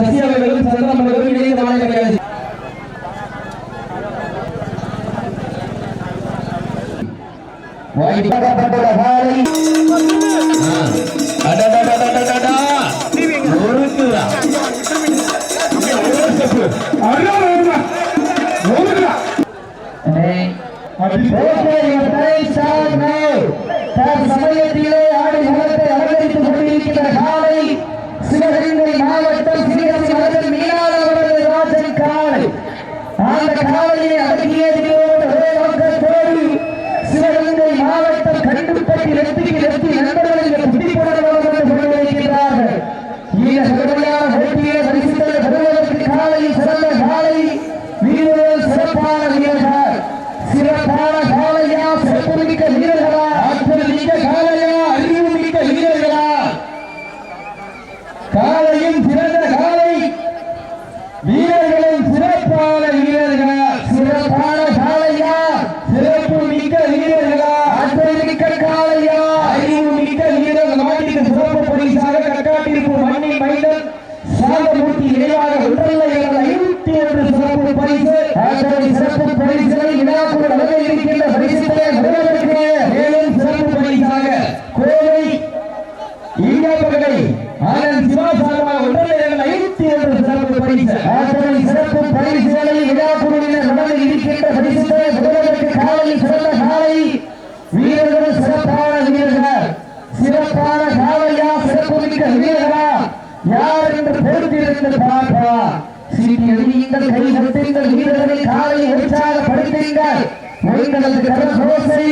சசி அவர்களும் சந்திரம் அவர்களும் இணைந்து வழங்குகிறது வாய்க்கப்பட்டுள்ள காலை அடடடடடடடா. ஒருக்குதா. சமயத்திலே ஆடி முகத்தை அலங்கரித்துக் கொண்டிருக்கின்ற காலை சிவகங்கை மாவட்டம் சிவகங்கை மகன் மீனாள் அவரது ராஜன் காலை அந்த காலையை அடக்கியதோடு ஒரே சிவகங்கை மாவட்டம் கண்டுபட்டி நெத்திக்கு நெத்தி நண்பர்கள் குட்டி போடுவதாக கொண்டிருக்கிறார்கள் இந்த கடுமையான போட்டியை பரிசுத்தல் பெறுவதற்கு காலை சிறந்த காலை வீரர்கள் சிறப்பான வீரர்கள் சிறப்பான காலையா சிறப்புமிக்க வீரர்களா ஆற்றல் மிக்க காலையா அறிவு மிக்க வீரர்களா காலையும் சிறந்த காலை வீரர்களும் சிறப்பான வீரர்களா சிறப்பான காலையா சிறப்பு மிக்க வீரர்களா ஆற்றல் மிக்க காலையா அறிவு மிக்க வீரர்கள் சிறப்பு பரிசாக மண்ணை மைந்தன் சாந்தமூர்த்தி நினைவாக ஐநூத்தி ஒன்று சிறப்பு பரிசு. சிறப்பு பரிசுகளை விழாக்குள் வழங்க இருக்கின்ற பரிசுகளை வருவதற்கு மேலும் சிறப்பு பரிசாக கோவை ஈழப்பகை ஆனந்த் சிவாசாரமா உடலில் ஐநூத்தி ஒன்று சிறப்பு பரிசு ஆற்றலை சிறப்பு பரிசுகளை விழாக்குழுவினர் நடந்து இருக்கின்ற பரிசுகளை வருவதற்கு காலை சிறந்த காலை வீரர்கள் சிறப்பான வீரர்கள் சிறப்பான காலையா சிறப்பு மிக்க யார் என்று பொறுத்திருந்து பார்ப்பா. சீட்டி எழுதியுங்கள் கை தட்டுங்கள் வீரர்களை காலை உற்சாகப்படுத்துங்கள். உங்களது கரகோசை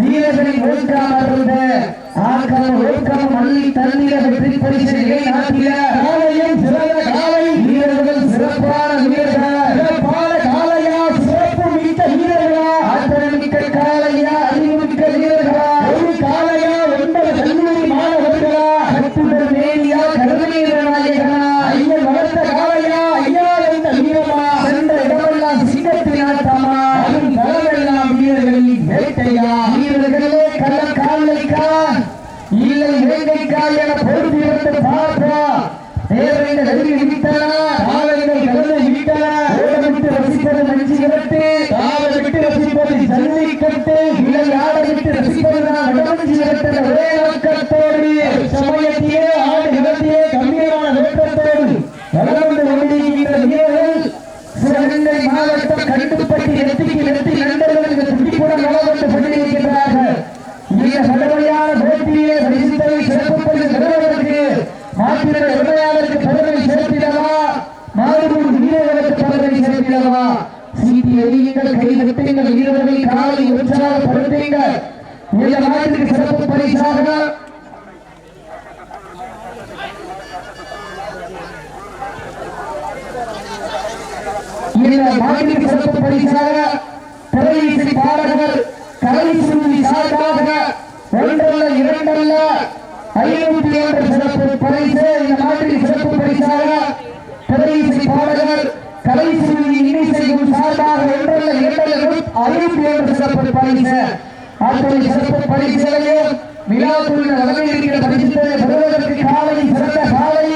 வீரர்களின் ஒழுக்கம் இருந்த ஒழுக்கம் தண்ணீர வெற்றி நிலைநாட்டிய காலையும் சிறந்த காலை வீரர்கள் சிறப்பான வீரர்கள். சிறப்பான காலையா சிறப்பு மிக்க வீரர்களா? காலையா அறிவு மிக்க வீரர்களா ஒரு காலையா ஒன்பது கல்லூரி மாணவர்களா கட்டுடல் மேலியா கருணீர நாயகனா ஐயன் வளர்த்த காலையா ஐயா என்ற வீரமா சென்ற இடமெல்லாம் சிங்கத்தின் ஆட்டமா அதுவும் களமெல்லாம் வீரர்களின் வேட்டையா வீரர்களே கள்ள காலைக்கா இல்லை வேங்கைக்கா என பொறுத்து இருந்து பார்ப்பா நேரங்க நெருங்கி விட்டன காலைகள் கலந்து விட்டன ஓடமிட்டு ரசிப்பது நெஞ்சு விரட்டு காவல் விட்டு ரசிப்பது ஜல்லிக்கட்டு இல்லை ஆட விட்டு ரசிப்பது நான் இடமஞ்சி விரட்டு ஒரே நோக்கத்தோடு சமயத்திலே ஆடு நிலத்திலே கம்பீரமான நோக்கத்தோடு வளர்ந்து கொண்டிருக்கின்ற வீரர்கள் சிவகங்கை மாவட்டம் கண்டுபட்டி நெத்திக்கு நெத்தி நண்பர்களுக்கு துடிப்புடன் வளர்ந்து கொண்டிருக்கின்றார்கள் இந்த கடுமையான போட்டியை பரிசுத்தலை சிறப்பு பரிசு பெறுவதற்கு மாற்றிட உரிமையாளருக்கு பெருமை சேர்த்திடவா மாறுபடும் வீரர்களுக்கு பெருமை சேர்த்திடவா சீட்டி எறியுங்கள் கை தட்டுங்கள் வீரர்களை காலை உற்சாகப்படுத்துங்கள் இந்த நாட்டிற்கு சிறப்பு பரிசாக இந்த நாட்டிற்கு சிறப்பு பரிசாக திரையிசை பாடகர் கலை சுருதி சார்பாக ஒன்றல்ல இரண்டல்ல ஐநூத்தி ஒன்று சிறப்பு பரிசு இந்த நாட்டிற்கு சிறப்பு பரிசாக திரையிசை பாடகர் கலை இன்னிசையும் சார்பாக ஒன்றல்ல இரண்டல்ல ஐநூத்தி ஒன்று சிறப்பு பரிசு. அத்தனை சிறப்பு பரிசுகளையும் விழாக்குள்ள வழங்கியிருக்கிற பரிசுகளை பெறுவதற்கு காலை சிறந்த காலை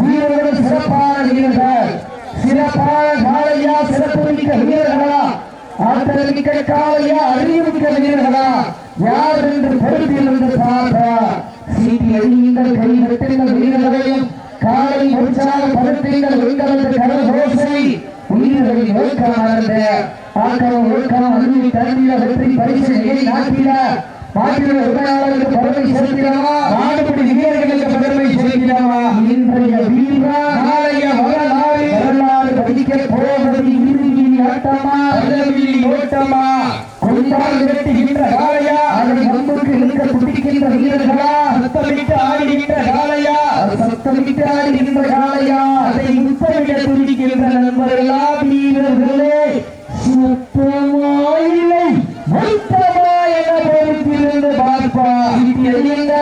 வீரர்கள் சிறப்பான வீரர்கள் சிறப்பான காலையா சிறப்பு மிக்க வீரர்களா ஆற்றல் மிக்க காலையா அறிவு மிக்க வீரர்களா யார் என்று பொறுப்பில் இருந்து சீட்டி எழுதியுங்கள் கை வீரர்களையும் காலை உற்சாகப்படுத்துங்கள் உங்களது கரகோசை ஒழுக்கம் வெற்றி பரிசு நிலை நாட்டில. உரிமையாளர்களுக்கு பெருமை நாடுபடி வீரர்களுக்கு பெருமை இன்றைய வீரா நாளைய வரலாறு. வரலாறு படிக்க போவது இறுதி ஆட்டமா? ஓட்டமா? கொண்டால் விரட்டுகின்ற காளையா? அதன் முன்புக்கு இருக்க துடிக்கின்ற வீரர்களா? சத்தமிட்டு ஆடுகின்ற சத்தமிட்டு ஆடுகின்ற அதை முத்தமிட துடிக்கின்ற நண்பர்களா வீரர்களே? சுத்தமாயில்லை மொத்தமா என பொறுத்திருந்து பார்ப்பா எண்ணுங்க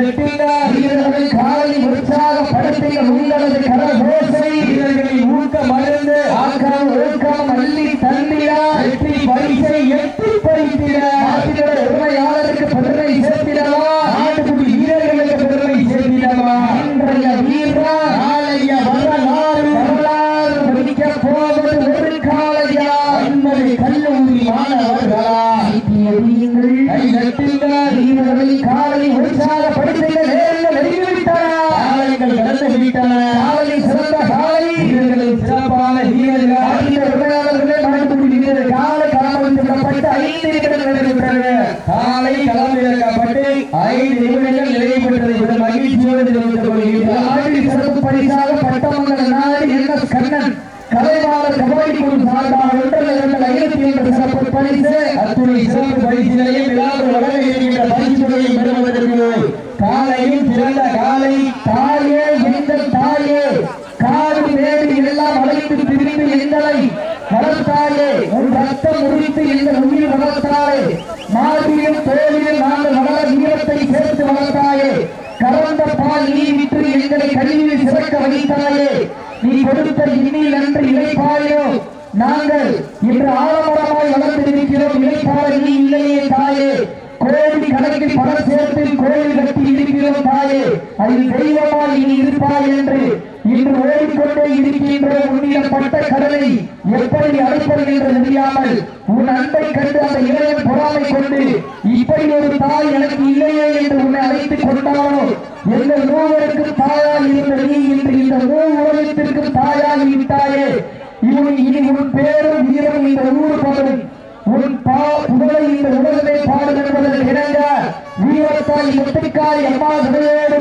எட்டுங்க வீரர்கள் காலை உற்சாகப்படுத்துங்க உங்களது கரகோசை வீரர்களின் ஊக்கம் மறந்து ஆக்கம் ஒழுக்கம் அள்ளி தந்திடா வெற்றி பரிசை எட்டி பறித்திட நாட்டினோட உரிமையாளருக்கு பெருமை சேர்த்திடவா நாட்டுக்குடி வீரர்களுக்கு பெருமை சேர்த்திடவா இன்றைய வீரா நாளைய ஆறு வரலாறு படிக்க போவது ஒரு காலையா என்பதை கல்லூரி மாணவர்களா எரியுங்கள் கை நட்டுங்கள் வீரர்களை காலை உற்சாகப்படுத்துங்க நேரங்கள் நெருங்கிவிட்டன காலைகள் கடந்து விட்டன காலை சிறந்த காலை வீரர்களை சிறப்பான வீரர்கள் ஆகிய விளையாடல்களே நடந்து வீரர்கள் காலை களமிறக்கப்பட்டு ஐந்து நிமிடங்கள் நிறைவுற்றது காலை களமிறக்கப்பட்டு ஐந்து நிமிடங்கள் நிறைவு பெற்றது இது மகிழ்ச்சியோடு தெரிவித்துக் கொள்கிறேன் ஆடி சிறப்பு பரிசாக பட்டமங்கல நாடு என் எஸ் கண்ணன் கலைவாளர் கபடி குழு சார்பாக ஒன்றரை இரண்டு ஐநூத்தி ஒன்று சிறப்பு பரிசு அத்துணை சிறப்பு பரிசினையும் விழாவில் வழங்க இருக்கின்ற பரிசுகளையும் பெறுவதற்கு காலையும் சிறந்த காலை தாயே எங்கள் தாயே காடு மேடு எல்லாம் பிரிந்து எங்களை வளர்த்தாயே உன் ரத்தம் உரித்து எங்கள் உயிர் வளர்த்தாயே மாதிரியும் தோழியில் நாங்கள் வளர நீளத்தை சேர்த்து வளர்த்தாயே கலந்த பால் நீ விட்டு எங்களை கல்வியில் சிறக்க வைத்தாயே நீ கொடுத்த இன்னில் அன்று இழைப்பாயோ நாங்கள் இன்று ஆலமரமாய் வளர்ந்து இருக்கிறோம் நீ இல்லையே தாயே கோடி கணக்கில் பணம் சேர்த்து கோயில் கட்டி இருக்கிறோம் தாயே அதில் தெய்வமாய் நீ இருப்பாய் என்று இன்று ஓடிக்கொண்டே இருக்கின்ற உன்னிடப்பட்ட கடலை எப்படி அழைப்பது என்று தெரியாமல் உன் அன்பை கண்டு அந்த இளைஞன் பொறாமை கொண்டு இப்படி ஒரு தாய் எனக்கு இல்லையே என்று உன்னை அழைத்துக் கொண்டாலோ எங்கள் மூவருக்கு தாயாக இருந்த நீ இன்று இந்த மூ உலகத்திற்கு தாயாகி விட்டாயே? இவன் இனி உன் பேரும் வீரம் இந்த ஊர் பகலும். உன் புகழை இந்த உலகமே பாடும் என்பதற்கு இணங்க வீரத்தாய் முட்டைக்காய் அம்மா சுடையோடு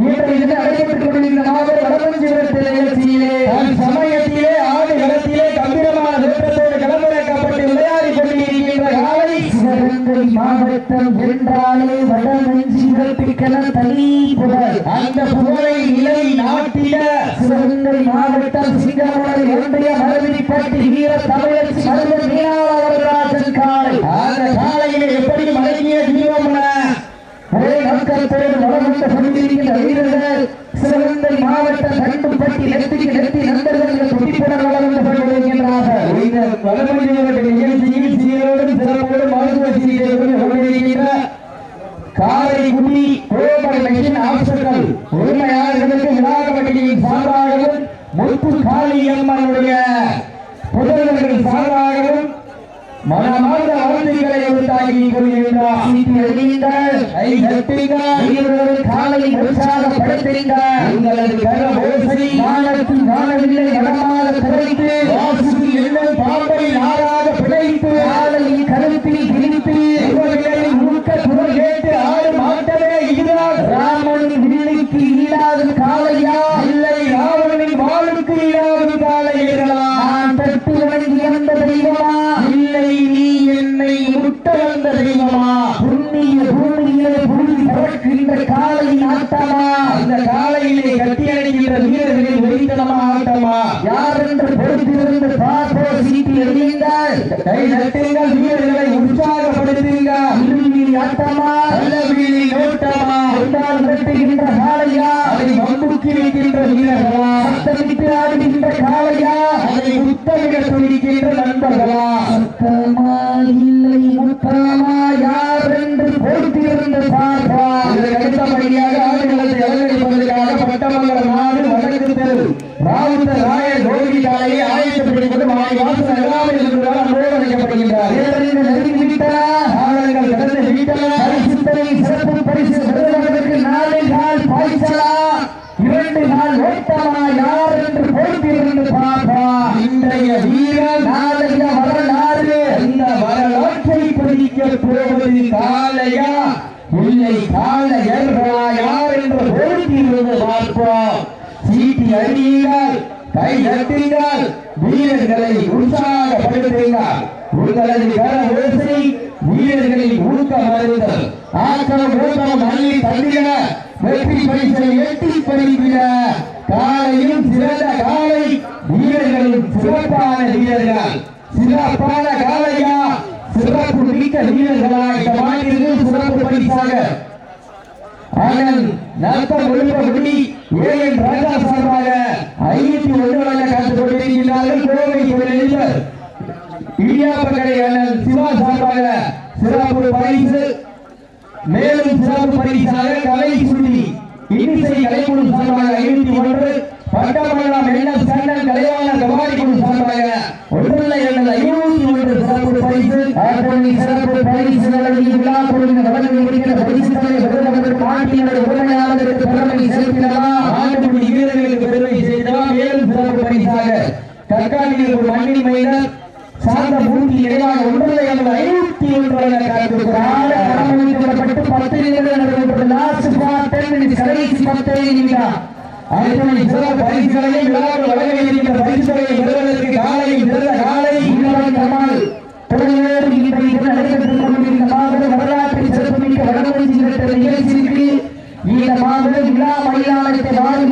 இன்று இது நடைபெற்றுக் கொண்டிருந்த மாபெரும் வடமஞ்சி நிகழ்ச்சியிலே சமயத்திலே ஆடு களத்திலே கம்பீரமான சிறப்பத்தோடு களமிறக்கப்பட்டு விளையாடி சிவகங்கை மாவட்டம் என்றாலே வடமஞ்சி சிறப்பிக்கல தனி புகழ். அந்த புகழை நிலை நாட்டில சிவகங்கை மாவட்டம் சிங்கமலை ஒன்றிய மரபிடிப்பட்டி வீர தமிழர் சர்வ மீனாளராஜன் காலை அந்த காலையில எப்படி மடங்கிய தீபம் என? ஒரே மக்கள் பேர் வளர்ந்து கொண்டிருக்கின்ற வீரர்கள் சிவகங்கை மாவட்டம் கண்டுபட்டி நெத்திக்கு நெத்தி நண்பர்கள் துடிப்புடன் வளர்ந்து வளர்மொழியோட நிகழ்ச்சியில் சீரோடும் சிறப்போடும் மருத்துவ சிகிச்சை காரைக்குடி கோபரை மெஷின் ஆப்ஷன்கள் உரிமையாளர்களுக்கு விழா கமிட்டியின் சார்பாகவும் முத்து காளியம்மனுடைய புதல்வர்கள் சார்பாகவும் மனமார்ந்த வாழ்த்துக்களை உண்டாக்கி கொள்கின்றார். கை தட்டுங்கள் வீரர்கள் காலை உற்சாகப்படுத்துங்கள் உங்களது கர ஓசை வானத்தில் வானவில்லை வடமாக குறைத்து வாசுக்கு எண்ணல் பாம்பை நாராக பிழைத்து காலையில் கருத்தில் பிரித்து இவர்களின் ஊக்க குரல் கேட்டு ஆடும் ஆட்டமே இதுதான் ராமனின் வில்லுக்கு இல்லாத காலையா இல்லை ராவணனின் வாளுக்கு இல்லாத காலையா நான் தட்டு வணங்கி வந்த தெய்வமா இல்லை நீ என்னை முட்ட வந்த தெய்வமா புண்ணிய பூமியிலே புழுதி பறக்கின்ற காலையின் ஆட்டமா அந்த காலையிலே கட்டி அடைகின்ற வீரர்களின் வெறித்தனமா ஆட்டமா யார் என்று பொறுத்திருந்து பார்ப்போ சீட்டி எறியுங்கள் கை தட்டுங்கள் வீரர்களை உற்சாகப்படுத்துங்கள். இறுதி ஆட்டமா? நல்ல நோட்டமா என்றால் வெட்டுகின்ற காளையா? அதை வம்புக்கு வைக்கின்ற வீரர்களா? சத்தமிட்டு ஆடுகின்ற காளையா? அதை முத்தமிட நண்பர்களா? சத்தமா இல்லை முத்தமா யார் என்று பொறுத்திருந்து பார்ப்பா இதற்கு அடுத்தபடியாக ஆடுகளத்தை அலங்கரிப்பதற்காக பட்டமங்கல நாடு வடக்கு தெரு ராவுத்த ராய கோவி காலையை ஆயத்தப்படுத்திக் கொண்டு மாலை வாசல் அல்லாமல் இருந்ததால் அன்போடு அழைக்கப்படுகின்றார் வீரர்கள் நெருங்கிவிட்டன ஆடல்கள் கடந்து விட்டன பரிசுத்தனை சிறப்பு பரிசு பெறுவதற்கு நாளை நாள் பாய்ச்சலா இரண்டு நாள் ஓட்டமா யார் என்று பொறுத்திருந்து பார்ப்பா இன்றைய வீரர் நாளைய வரலாறு இந்த வரலாற்றை பதிக்க போவது காலையா இல்லை காலையர்களா யார் என்று பொறுத்திருந்து பார்ப்போம். சீட்டி கை வீரர்களை உற்சாகப்படுத்துங்கள் உங்களது கர ஓசை வீரர்களின் ஊக்கம் அறிந்தல் ஆக்கம் ஊக்கம் அள்ளி தந்திட வெற்றி பரிசை எட்டி பறிவிட காலையும் சிறந்த காலை சிறப்பான வீரர்கள். சிறப்பான காலையா? சிறப்பு மிக்க வீரர்களாக இந்த மாநிலத்தில் சிறப்பு பரிசாக ஆனால் நத்தம் ஒழுங்கப்படி ஏஎன் ராஜா சார்பாக ஐநூத்தி ஒன்று வழங்க காத்துக் கொண்டிருக்கிறார்கள் கோவை தொழிலதிபர் இடியாப்ப கடை அண்ணன் சிவா சார்பாக சிறப்பு பரிசு மேலும் சிறப்பு பரிசாக கலை சுருதி இன்னிசை கலைக்குழு சார்பாக ஐநூத்தி ஒன்று பட்டமங்கலம் என் எஸ் ஒன்றில் எனது ஐநூத்தி ஒன்று சிறப்பு பரிசு ஆற்றலை சிறப்பு பரிசு வழங்கி விழா பொருள் வழங்கி இருக்கிற பரிசு தலை விருதுகளுக்கு மாட்டியனது உரிமையாளருக்கு பெருமை சேர்க்கிறதா ஆண்டுக்குடி வீரர்களுக்கு பெருமை சேர்க்கிறதா மேலும் சிறப்பு பரிசாக தற்காலிக ஒரு மண்ணின் மைனர் சார்ந்த பூமி நினைவாக ஒன்றில் எனது ஐநூத்தி ஒன்று பத்து நிமிடம் நடைபெற்றது லாஸ்ட் ஃபார் டென் கடைசி பத்து நிமிடம். ஆயிரத்தி சிறப்பு பரிசுகளையும் விழாவில் வழங்க இருக்கிற பரிசுகளை பெறுவதற்கு காலையில் பிறந்த காலை இன்னொரு அம்மாள் தொடர்ந்து இன்றைக்கு நடைபெற்றுக் கொண்டிருந்த மாபெரும் வரலாற்றை சிறப்புமிக்க வடமொழி நிகழ்ச்சிக்கு இந்த விழா வாரி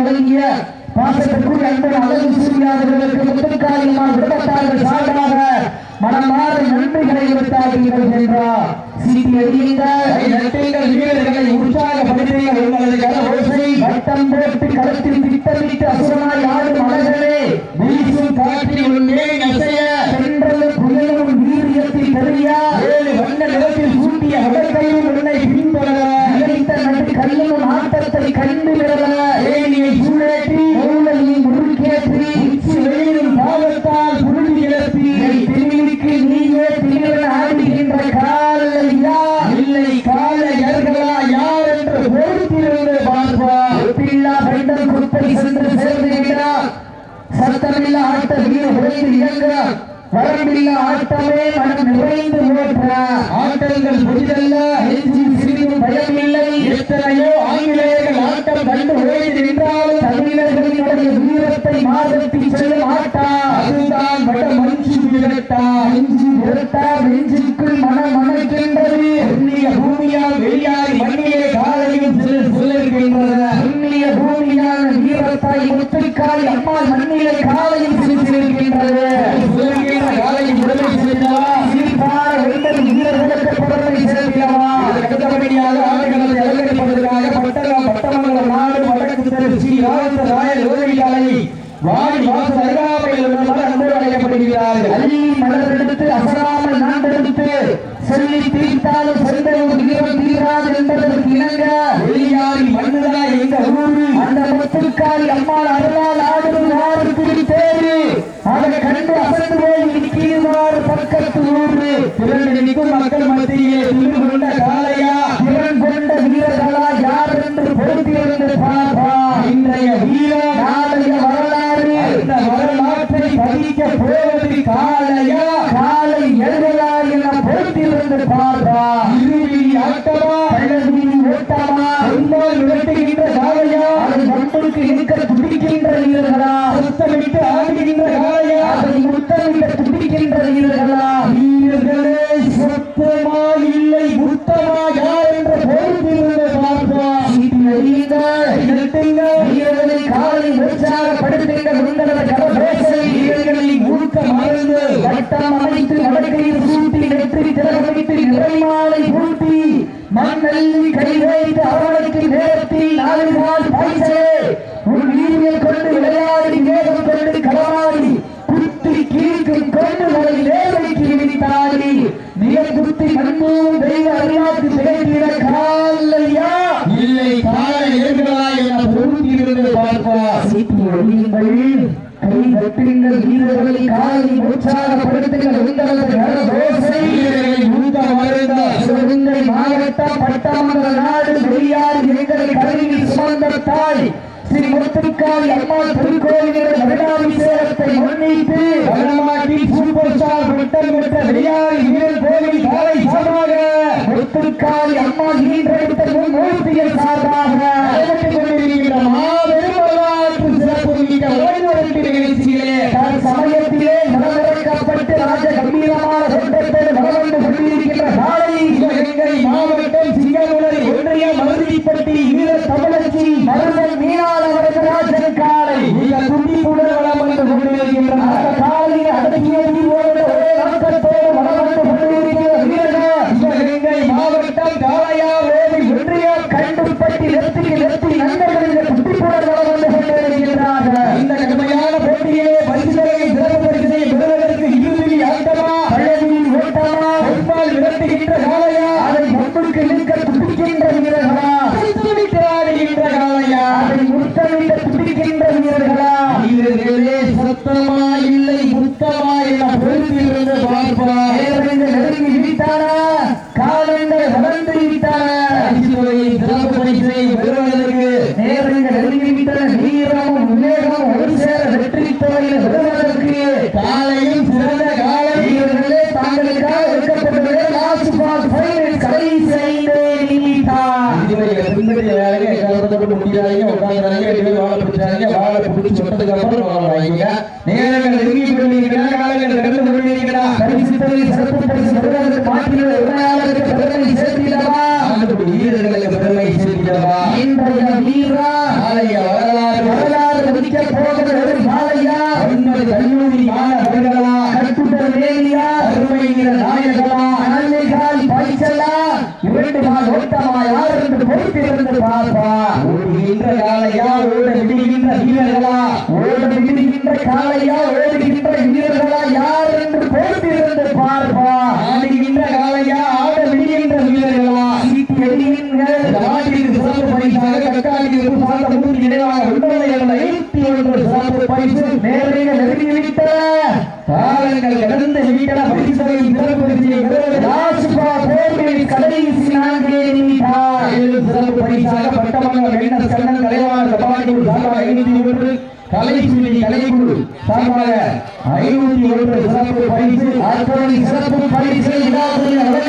பாசத்திற்குரிய அன்பு அழகு சூர்யாதவர்களுக்கு முத்துக்காரியம்மாள் குடும்பத்தார்கள் சார்பாக மனமாற நன்றிகளை விடுத்தார்கள் என்றார் வீரர்களை உற்சாகப்படுத்துங்கள் உங்களது கல ஓசை வட்டம் போட்டு களத்தில் திட்டமிட்டு அசுரமாய் ஆடும் அழகனே வீசும் காற்றில் உள்ளே அசைய சென்றது புயலும் வீரியத்தில் பெரிய ஏழு வண்ண நிலத்தில் சூட்டிய அகத்தையும் உன்னை இழைத்த நடு கல்லும் ஆட்டத்தை கண்டு விடல ஏனியை பைந்தல் குப்பை சென்று சேர்ந்து விட்டார் சத்தமில்லா ஆட்ட வீர உழைந்து இயங்க வரம்பில்லா ஆட்டமே மனம் நிறைந்து ஓற்ற ஆட்டங்கள் புதிதல்ல நெஞ்சில் சிறிதும் பயமில்லை. எத்தனையோ ஆங்கிலேயர்கள் ஆட்டம் கண்டு உழைந்து நின்றாலும் தமிழர்களினுடைய வீரத்தை மாதத்தில் செல்லும் ஆட்டா அதுதான் வட மஞ்சு விரட்டா நெஞ்சு விரட்டா நெஞ்சிற்குள் மனம் மணக்கின்றது. பூமியால் வெளியாகி மண்ணிலே காலையும் சிலர் சொல்லுகின்றனர் வீரத்தாய் முத்துக்காய் அம்மாள் மண்ணிலே காலையும் சிரித்திருக்கின்றது காலையும் உடலை செலுத்தவா சீர்பார வெள்ளல் வீரர்களுக்கு புறமை செலுத்தினவா அடுத்தபடியாக ஆடுகளத்தை அலங்கரிப்பதற்காக பட்டணம் பட்டமங்கலம் நாடு வடக்கு தெரு ஸ்ரீ ராஜ ராய ரோகிலாலை வாடி வாசல் அருகாமையில் உள்ளவர் அன்போடு அழைக்கப்படுகிறார்கள் அள்ளி மலரெடுத்து அசராமல் நாண்டெடுத்து சொல்லி தீர்த்தாலும் சென்றவர் வீரம் தீராது என்பதற்கு இணங்க வெளியாரி மண்ணுதா எங்க ஊரு அந்த முத்துக்காரி அம்மாள் அருளால் ஆடும் ஆறு திருத்தேரு அதை கண்டு அசந்து போய் நிற்கிறார் பக்கத்து ஊரு திரண்டு நிற்கும் மக்கள் மத்தியிலே திரு கொண்ட காளையா திறன் கொண்ட வீரர்களா யார் என்று பொறுத்திருந்து பார்ப்பா இன்றைய வீரர் நாளைய வரலாறு அந்த வரலாற்றை பதிக்க போவது காளையா காலை எழுதலா என பொறுத்திருந்து பார்ப்பா இறுதி ஆட்டமா பழவி ஓட்டமா உண்மையில் விரட்டுகின்ற காளையா அதை நம்மளுக்கு இருக்க துடிக்கின்ற வீரர்களா சுத்தமிட்டு ஆடுகின்ற காளையா அதை முத்தமிட்டு துடிக்கின்ற வீரர்களா வீரர்களே சுத்தமா இல்லை முத்தமா யார் என்ற பொறுத்திருந்து பார்ப்பா வீரர்களை காலை உற்சாகப்படுத்துகின்ற உங்களது கலபேசை வீரர்களை ஊக்க மறந்து வட்டம் அமைத்து வடக்கையில் சூட்டி நெற்றி திறமைத்து நிறைமாலை பூட்டி மண்ணல்லி கை வைத்து அவனுக்கு நாள் பைசே உன் வீரியை கொண்டு விளையாடி வேகம் கொண்டு களமாடி குத்தி கீழ்க்கும் கொண்டு வரை வேலைக்கு விதித்தாடி நிலை குத்தி மண்ணும் தெய்வ அறியாத்து பேசிட காலையா இல்லை காலை ஏற்களா என பொருத்தியிருந்து பார்ப்பா சீட்டி ஒழியுங்கள் கை வெட்டுங்கள். வீரர்களை காலை உற்சாகப்படுத்துங்கள். உங்களது கரதோசை வீரர்களை ஊக்க மருந்த சிவகங்கை மாவட்டம் பட்டாமந்த நாடு வெளியாறு எங்களை கருவில் சுமந்த தாய் ஸ்ரீ முத்துக்காளி அம்மாள் திருக்கோயிலின் வருடாபிஷேகத்தை முன்னிட்டு வடநாட்டில் சூப்பர் ஸ்டார் பட்டம் பெற்ற வெளியாறு வீரர் கோவில் காலை சார்பாக முத்துக்காளி அம்மாள் ஈன்றெடுத்த மும்மூர்த்திகள் சார்பாக நடைபெற்றுக் மாபெரும் வரலாற்று சிறப்பு மிக்க ஓய்வெடுப்பு நிகழ்ச்சியிலே தன் சமயத்திலே மனமிறக்கப்பட்டு ராஜ கம்பீரமான கையில போய் வாழை அப்புறம் நேரங்கள் நெருங்கி கொண்டிருக்கிறா de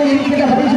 y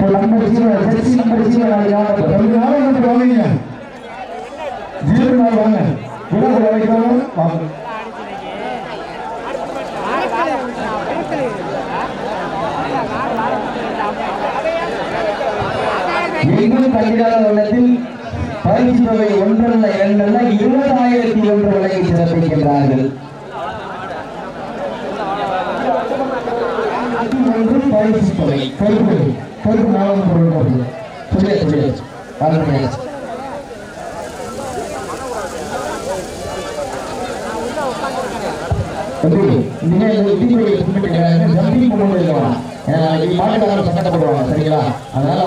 number zero jersey number zero வாங்க ஜீரோ நாள் வாங்க உலக வரைக்கும் வாங்க எங்கும் கல்வியாளர் உள்ளத்தில் பயிற்சி தொகை. ஒன்றல்ல இரண்டல்ல இருபதாயிரத்தி ஒன்று வரை சிறப்பிக்கின்றார்கள் பொறுப்பு நாளும் பொருள் அப்படிங்க புரியாது புரியாது அருமையாச்சு நீங்க தீபாவளி ஜம்பி கொண்டு வரலாம் மாட்டுக்காரர் சரிங்களா? அதனால